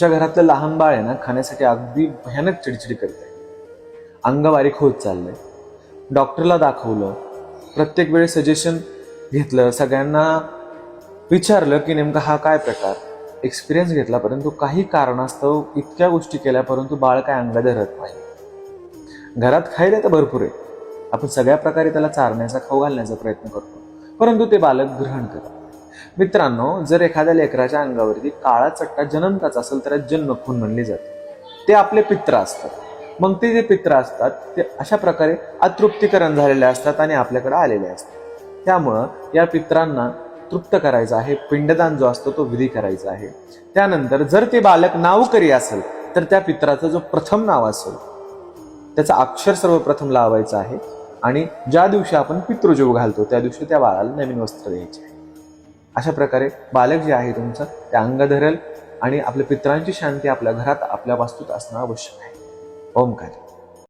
तुमच्या घरातलं लहान बाळ आहे ना खाण्यासाठी अगदी भयानक चिडचिडी करते अंग बारीक होत चाललंय. डॉक्टरला दाखवलं. प्रत्येक वेळेस सजेशन घेतलं. सगळ्यांना विचारलं की नेमका हा काय प्रकार? एक्सपिरियन्स घेतला परंतु काही कारणास्तव इतक्या गोष्टी केल्या परंतु बाळ काय अंग धरत नाही. घरात खायला तर भरपूर आहे. आपण सगळ्या प्रकारे त्याला चारण्याचा खाऊ घालण्याचा प्रयत्न करतो. परंतु ते बालक ग्रहण करत मित्रांनो जर एखाद्या लेकराच्या अंगावरती काळा चट्टा जन्मताच असेल तर जन्म खून म्हणली जाते. ते आपले पित्र असतात. मग ते जे पित्र असतात ते अशा प्रकारे अतृप्तीकरण झालेले असतात आणि आपल्याकडे आलेले असतात. त्यामुळं या पित्रांना तृप्त करायचं आहे. पिंडदान जो असतो तो विधी करायचा आहे. त्यानंतर जर ते बालक नावकरी असेल तर त्या पित्राचं जो प्रथम नाव असेल त्याचा अक्षर सर्वप्रथम लावायचं आहे. आणि ज्या दिवशी आपण पितृजीव घालतो त्या दिवशी त्या बाळाला नवीन वस्त्र द्यायचे आहे. अशा प्रकारे बालक जे आहे तुमचं ते अंग धरेल आणि आपल्या पित्रांची शांती आपल्या घरात आपल्या वास्तूत असणं आवश्यक आहे. ओमकार